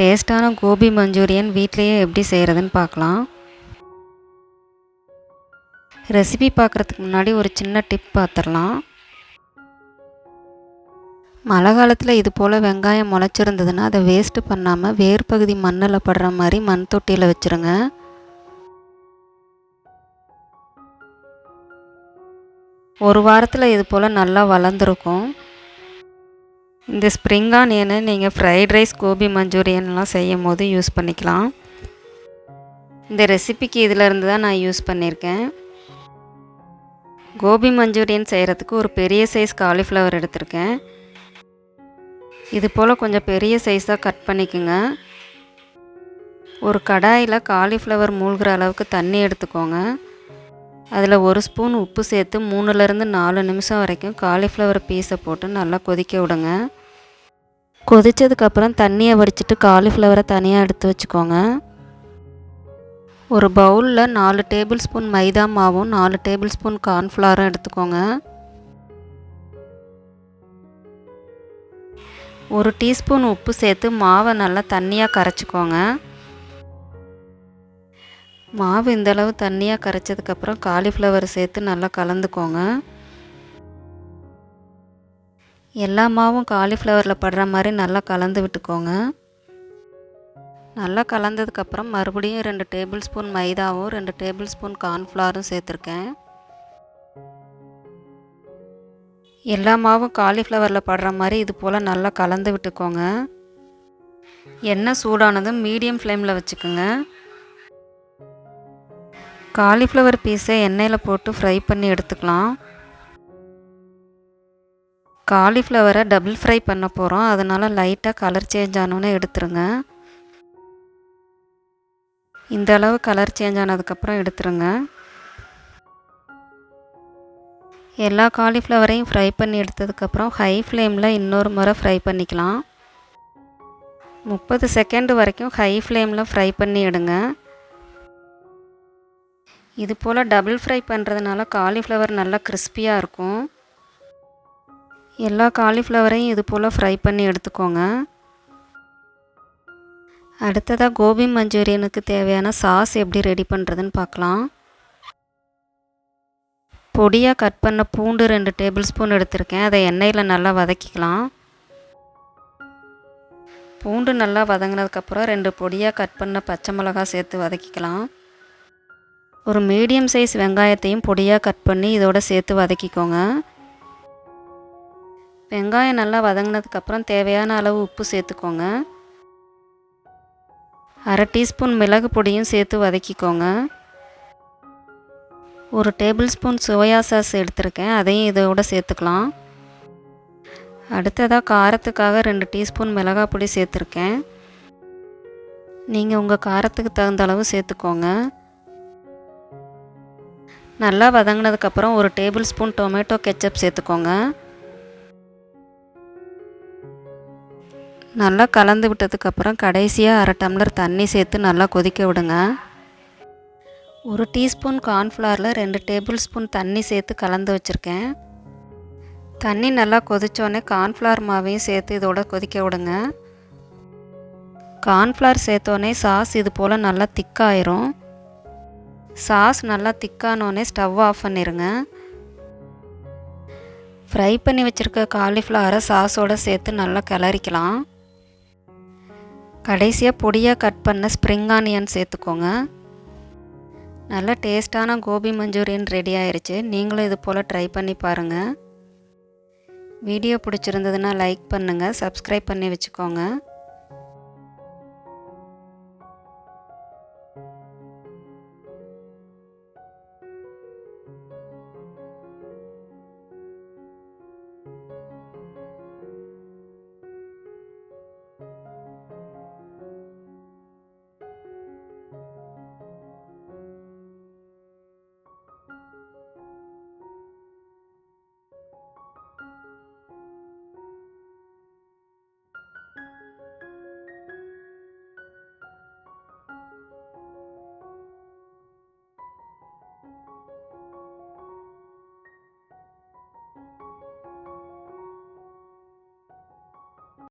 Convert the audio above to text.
டேஸ்ட்டான கோபி மஞ்சூரியன் வீட்லேயே எப்படி செய்கிறதுன்னு பார்க்கலாம். ரெசிபி பார்க்குறதுக்கு முன்னாடி ஒரு சின்ன டிப் பார்த்துடலாம். மழை காலத்தில் இது போல் வெங்காயம் முளைச்சிருந்ததுன்னா அதை வேஸ்ட்டு பண்ணாமல் வேர் பகுதி மண்ணில் படுற மாதிரி மண் தொட்டியில் வச்சுருங்க. ஒரு வாரத்தில் இது போல் நல்லா வளர்ந்துருக்கும். இந்த ஸ்ப்ரிங் ஆனியனை நீங்கள் ஃப்ரைட் ரைஸ் கோபி மஞ்சூரியன்லாம் செய்யும் போது யூஸ் பண்ணிக்கலாம். இந்த ரெசிபிக்கு இதிலிருந்து தான் நான் யூஸ் பண்ணியிருக்கேன். கோபி மஞ்சூரியன் செய்கிறதுக்கு ஒரு பெரிய சைஸ் காலிஃப்ளவர் எடுத்திருக்கேன். இது போல் கொஞ்சம் பெரிய சைஸாக கட் பண்ணிக்கோங்க. ஒரு கடாயில் காலிஃப்ளவர் மூழ்கிற அளவுக்கு தண்ணி எடுத்துக்கோங்க. அதில் ஒரு ஸ்பூன் உப்பு சேர்த்து மூணுலேருந்து நாலு நிமிஷம் வரைக்கும் காலிஃப்ளவர் பீஸை போட்டு நல்லா கொதிக்க விடுங்க. கொதித்ததுக்கப்புறம் தண்ணியை வடிச்சிட்டு காலிஃப்ளவரை தனியாக எடுத்து வச்சுக்கோங்க. ஒரு பவுலில் நாலு டேபிள் ஸ்பூன் மைதா மாவும் நாலு டேபிள் ஸ்பூன் கார்ன்ஃப்ளவரும் எடுத்துக்கோங்க. ஒரு டீஸ்பூன் உப்பு சேர்த்து மாவை நல்லா தண்ணியாக கரைச்சிக்கோங்க. மாவு இந்தளவு தண்ணியாக கரைச்சதுக்கப்புறம் காலிஃப்ளவர் சேர்த்து நல்லா கலந்துக்கோங்க. எல்லா மாவும் காலிஃப்ளவரில் படுற மாதிரி நல்லா கலந்து விட்டுக்கோங்க. நல்லா கலந்ததுக்கப்புறம் மறுபடியும் ரெண்டு டேபிள் ஸ்பூன் மைதாவும் ரெண்டு டேபிள் ஸ்பூன் கார்ன்ஃப்ளவரும் சேர்த்துருக்கேன். எல்லா மாவும் காலிஃப்ளவரில் படுற மாதிரி இது போல் நல்லா கலந்து விட்டுக்கோங்க. எண்ணெய் சூடானதும் மீடியம் ஃப்ளேமில் வச்சுக்கோங்க. காலிஃப்ளவர் பீஸை எண்ணெயில் போட்டு ஃப்ரை பண்ணி எடுத்துக்கலாம். காலிஃப்ளவரை டபுள் ஃப்ரை பண்ண போகிறோம். அதனால் லைட்டாக கலர் சேஞ்ச் ஆனோன்னு எடுத்துருங்க. இந்த அளவு கலர் சேஞ்ச் ஆனதுக்கப்புறம் எடுத்துருங்க. எல்லா காலிஃப்ளவரையும் ஃப்ரை பண்ணி எடுத்ததுக்கப்புறம் ஹை ஃப்ளேமில் இன்னொரு முறை ஃப்ரை பண்ணிக்கலாம். முப்பது செகண்ட் வரைக்கும் ஹை ஃப்ளேமில் ஃப்ரை பண்ணி எடுங்க. இது போல் டபுள் ஃப்ரை பண்ணுறதுனால காலிஃப்ளவர் நல்லா கிறிஸ்பியாக இருக்கும். எல்லா காலிஃப்ளவரையும் இது போல் ஃப்ரை பண்ணி எடுத்துக்கோங்க. அடுத்ததாக கோபி மஞ்சூரியனுக்கு தேவையான சாஸ் எப்படி ரெடி பண்ணுறதுன்னு பார்க்கலாம். பொடியாக கட் பண்ண பூண்டு ரெண்டு டேபிள் ஸ்பூன் எடுத்திருக்கேன். அதை எண்ணெயில் நல்லா வதக்கிக்கலாம். பூண்டு நல்லா வதங்கினதுக்கப்புறம் ரெண்டு பொடியாக கட் பண்ண பச்சை மிளகா சேர்த்து வதக்கிக்கலாம். ஒரு மீடியம் சைஸ் வெங்காயத்தையும் பொடியாக கட் பண்ணி இதோட சேர்த்து வதக்கிக்கோங்க. வெங்காயம் நல்லா வதங்கினதுக்கப்புறம் தேவையான அளவு உப்பு சேர்த்துக்கோங்க. அரை டீஸ்பூன் மிளகு பொடியும் சேர்த்து வதக்கிக்கோங்க. ஒரு டேபிள் ஸ்பூன் சோயா சாஸ் எடுத்திருக்கேன் அதையும் இதோட சேர்த்துக்கலாம். அடுத்ததாக காரத்துக்காக ரெண்டு டீஸ்பூன் மிளகாய் பொடி சேர்த்துருக்கேன். நீங்கள் உங்கள் காரத்துக்கு தகுந்த அளவு சேர்த்துக்கோங்க. நல்லா வதங்கினதுக்கப்புறம் ஒரு டேபிள் ஸ்பூன் டொமேட்டோ கெச்சப் சேர்த்துக்கோங்க. நல்லா கலந்து விட்டதுக்கப்புறம் கடைசியாக அரை டம்ளர் தண்ணி சேர்த்து நல்லா கொதிக்க விடுங்க. ஒரு டீஸ்பூன் கார்ன்ஃப்ளவரில் ரெண்டு டேபிள் ஸ்பூன் தண்ணி சேர்த்து கலந்து வச்சுருக்கேன். தண்ணி நல்லா கொதித்தோடனே கார்ன்ஃப்ளவர் மாவையும் சேர்த்து இதோட கொதிக்க விடுங்க. கார்ன்ஃப்ளவர் சேர்த்தோடனே சாஸ் இது போல் நல்லா திக்காயிரும். சாஸ் நல்லா திக்கானோடனே ஸ்டவ் ஆஃப் பண்ணிடுங்க ஃப்ரை பண்ணி வச்சுருக்க காலிஃப்ளவரை சாஸோடு சேர்த்து நல்லா கிளறிக்கலாம். கடைசியாக பொடியாக கட் பண்ண ஸ்ப்ரிங் ஆனியன் சேர்த்துக்கோங்க. நல்ல டேஸ்ட்டான கோபி மஞ்சூரியன் ரெடி ஆயிடுச்சு நீங்களும் இது போல் ட்ரை பண்ணி பாருங்கள் வீடியோ பிடிச்சிருந்ததுன்னா லைக் பண்ணுங்கள் சப்ஸ்கிரைப் பண்ணி வச்சுக்கோங்க.